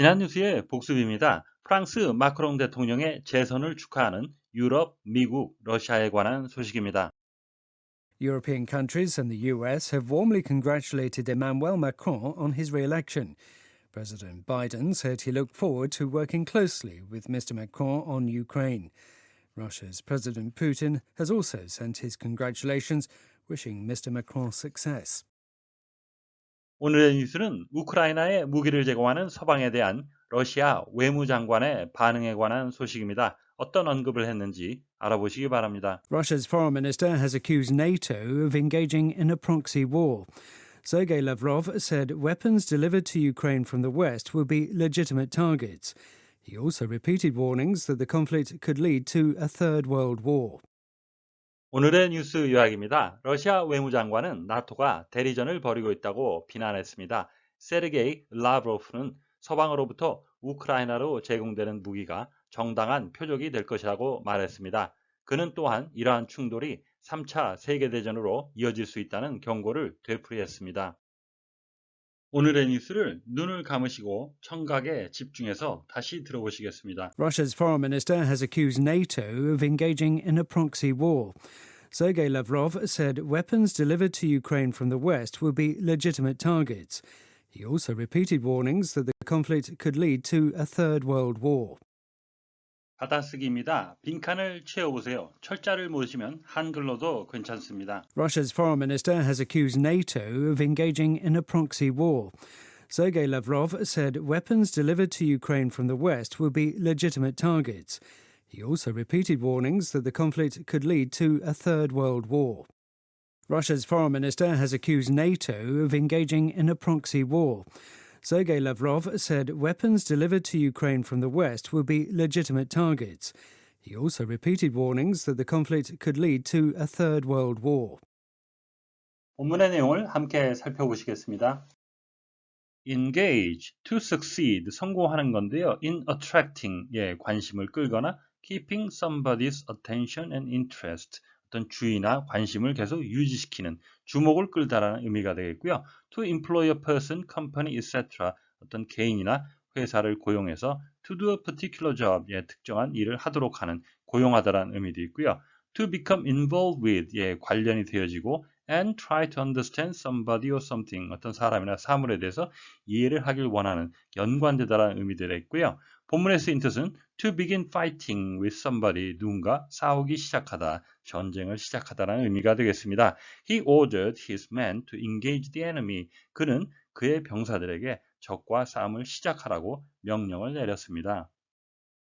지난 뉴스의 복습입니다. 프랑스 마크롱 대통령의 재선을 축하하는 유럽, 미국, 러시아에 관한 소식입니다. European countries and the US have warmly congratulated Emmanuel Macron on his re election. President Biden said he looked forward to working closely with Mr. Macron on Ukraine. Russia's President Putin has also sent his congratulations, wishing Mr. Macron success. 오늘의 뉴스는 우크라이나에 무기를 제공하는 서방에 대한 러시아 외무장관의 반응에 관한 소식입니다. 어떤 언급을 했는지 알아보시기 바랍니다. Russia's foreign minister has accused NATO of engaging in a proxy war. Sergei Lavrov said weapons delivered to Ukraine from the West will be legitimate targets. He also repeated warnings that the conflict could lead to a third world war. 오늘의 뉴스 요약입니다. 러시아 외무장관은 나토가 대리전을 벌이고 있다고 비난했습니다. 세르게이 라브로프는 서방으로부터 우크라이나로 제공되는 무기가 정당한 표적이 될 것이라고 말했습니다. 그는 또한 이러한 충돌이 3차 세계대전으로 이어질 수 있다는 경고를 되풀이했습니다. 오늘의 뉴스를 눈을 감으시고 청각에 집중해서 다시 들어보시겠습니다. Russia's foreign minister has accused NATO of engaging in a proxy war. Sergei Lavrov said weapons delivered to Ukraine from the West will be legitimate targets. He also repeated warnings that the conflict could lead to a third world war. 받아쓰기입니다. 빈칸을 채워보세요. 철자를 모르시면 한글로도 괜찮습니다. Russia's foreign minister has accused NATO of engaging in a proxy war. Sergei Lavrov said weapons delivered to Ukraine from the West will be legitimate targets. He also repeated warnings that the conflict could lead to a third world war. Russia's foreign minister has accused NATO of engaging in a proxy war. Sergei Lavrov said weapons delivered to Ukraine from the West will be legitimate targets. He also repeated warnings that the conflict could lead to a third world war. 본문의 내용을 함께 살펴보시겠습니다. engage, to succeed, 성공하는 건데요. in attracting, 예, 관심을 끌거나 keeping somebody's attention and interest, 어떤 주의나 관심을 계속 유지시키는 주목을 끌다라는 의미가 되겠고요. to employ a person, company, etc. 어떤 개인이나 회사를 고용해서 to do a particular job, 예, 특정한 일을 하도록 하는 고용하다라는 의미도 있고요. to become involved with, 예, 관련이 되어지고 and try to understand somebody or something, 어떤 사람이나 사물에 대해서 이해를 하길 원하는 연관되다라는 의미들이 있고요. 본문에 쓰인 뜻은 to begin fighting with somebody, 누군가 싸우기 시작하다, 전쟁을 시작하다라는 의미가 되겠습니다. He ordered his men to engage the enemy. 그는 그의 병사들에게 적과 싸움을 시작하라고 명령을 내렸습니다.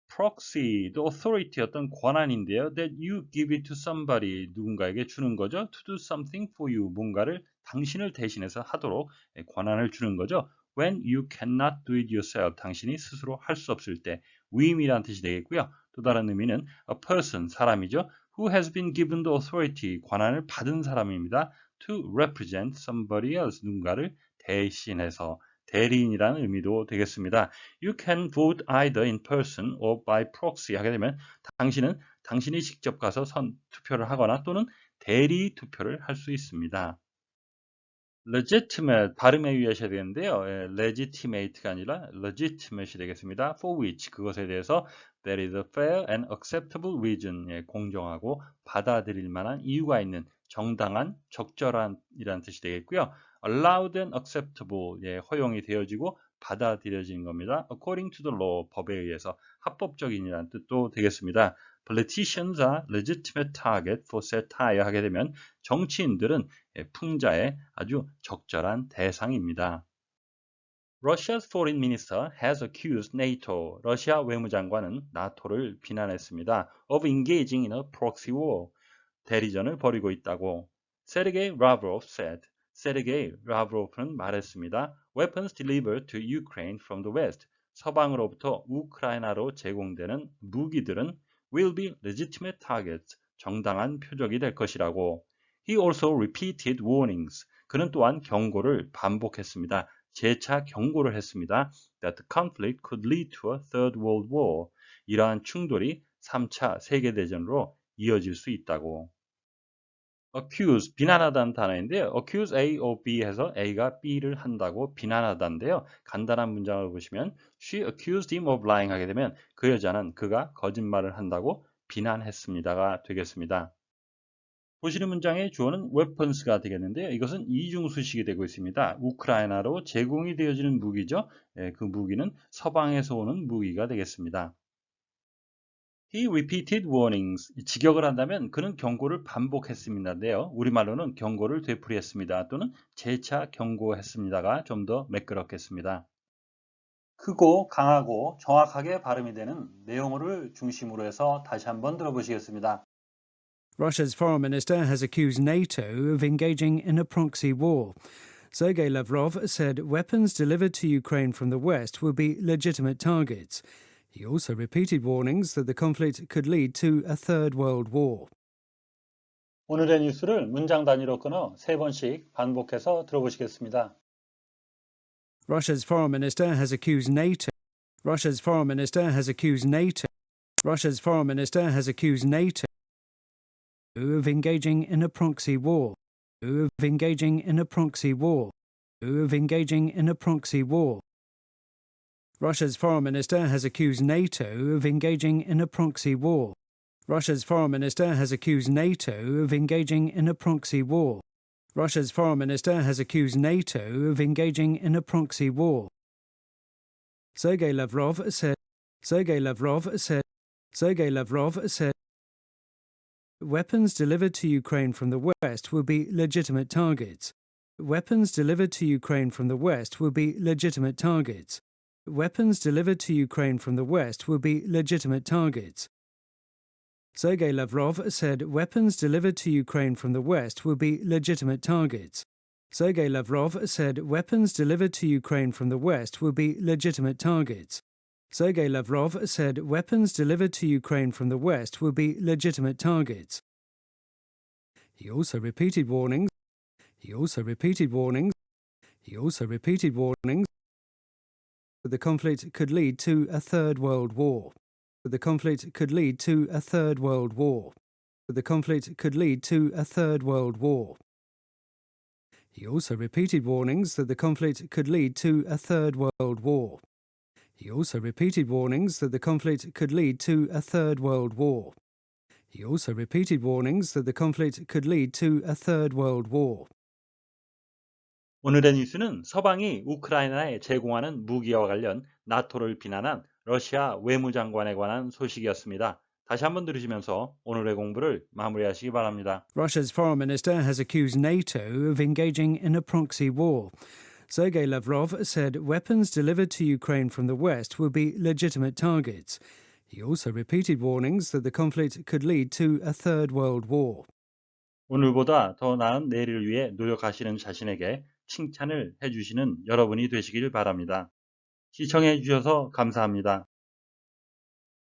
proxy, the authority 어떤 권한인데요. that you give it to somebody, 누군가에게 주는 거죠. to do something for you, 뭔가를 당신을 대신해서 하도록 권한을 주는 거죠. When you cannot do it yourself, 당신이 스스로 할 수 없을 때 위임이라는 뜻이 되겠고요. 또 다른 의미는 a person, 사람이죠. who has been given the authority, 권한을 받은 사람입니다. to represent somebody else, 누군가를 대신해서 대리인이라는 의미도 되겠습니다. You can vote either in person or by proxy 하게 되면 당신은 당신이 직접 가서 선 투표를 하거나 또는 대리 투표를 할 수 있습니다. Legitimate 발음에 유의하셔야 되는데요. 예, legitimate가 아니라 legitimate이 되겠습니다. for which 그것에 대해서 there is a fair and acceptable reason 예, 공정하고 받아들일 만한 이유가 있는 정당한 적절한이라는 뜻이 되겠고요. allowed and acceptable 예, 허용이 되어지고 받아들여지는 겁니다. according to the law 법에 의해서 합법적인이라는 뜻도 되겠습니다. Politicians are legitimate target for satire 하게 되면 정치인들은 풍자의 아주 적절한 대상입니다. Russia's foreign minister has accused NATO. 러시아 외무장관은 나토를 비난했습니다. of engaging in a proxy war. 대리전을 벌이고 있다고. 세르게이 라브로프 said. 세르게이 라브로프는 말했습니다. Weapons delivered to Ukraine from the West. 서방으로부터 우크라이나로 제공되는 무기들은 will be legitimate targets, 정당한 표적이 될 것이라고. He also repeated warnings. 그는 또한 경고를 반복했습니다. 재차 경고를 했습니다. That the conflict could lead to a third world war. 이러한 충돌이 3차 세계대전으로 이어질 수 있다고. Accuse, 비난하다는 단어인데요. accuse A or B 해서 A가 B를 한다고 비난하다인데요. 간단한 문장을 보시면 she accused him of lying 하게 되면 그 여자는 그가 거짓말을 한다고 비난했습니다가 되겠습니다. 보시는 문장의 주어는 weapons가 되겠는데요. 이것은 이중수식이 되고 있습니다. 우크라이나로 제공이 되어지는 무기죠. 예, 그 무기는 서방에서 오는 무기가 되겠습니다. He repeated warnings. 직역을 한다면 그는 경고를 반복했습니다인데요. 우리말로는 경고를 되풀이했습니다 또는 재차 경고했습니다가 좀 더 매끄럽겠습니다. 크고 강하고 정확하게 발음이 되는 내용어를 중심으로 해서 다시 한번 들어보시겠습니다. Russia's foreign minister has accused NATO of engaging in a proxy war. Sergei Lavrov said weapons delivered to Ukraine from the West will be legitimate targets. He also repeated warnings that the conflict could lead to a third world war. 오늘의 뉴스를 문장 단위로 끊어 세 번씩 반복해서 들어보시겠습니다. Russia's foreign minister has accused NATO. Russia's foreign minister has accused NATO. Russia's foreign minister has accused NATO of engaging in a proxy war. Of engaging in a proxy war. Of engaging in a proxy war. Russia's foreign minister has accused NATO of engaging in a proxy war. Russia's foreign minister has accused NATO of engaging in a proxy war. Russia's foreign minister has accused NATO of engaging in a proxy war. Sergei Lavrov said Sergei Lavrov said Sergei Lavrov said weapons delivered to Ukraine from the West will be legitimate targets. Weapons delivered to Ukraine from the West will be legitimate targets. Weapons delivered to Ukraine from the West will be legitimate targets. Sergei Lavrov said weapons delivered to Ukraine from the West will be legitimate targets. Sergei Lavrov said weapons delivered to Ukraine from the West will be legitimate targets. Sergei Lavrov said weapons delivered to Ukraine from the West will be legitimate targets. He also repeated warnings. He also repeated warnings. He also repeated warnings the conflict could lead to a third world war. The conflict could lead to a third world war. The conflict could lead to a third world war. He also repeated warnings that the conflict could lead to a third world war. He also repeated warnings that the conflict could lead to a third world war. He also repeated warnings that the conflict could lead to a third world war. 오늘의 뉴스는 서방이 우크라이나에 제공하는 무기와 관련 나토를 비난한 러시아 외무장관에 관한 소식이었습니다. 다시 한번 들으시면서 오늘의 공부를 마무리하시기 바랍니다. Russia's foreign minister has accused NATO of engaging in a proxy war. Sergei Lavrov said weapons delivered to Ukraine from the West will be legitimate targets. He also repeated warnings that the conflict could lead to a third world war. 오늘보다 더 나은 내일을 위해 노력하시는 자신에게 칭찬을 해주시는 여러분이 되시길 바랍니다. 시청해 주셔서 감사합니다.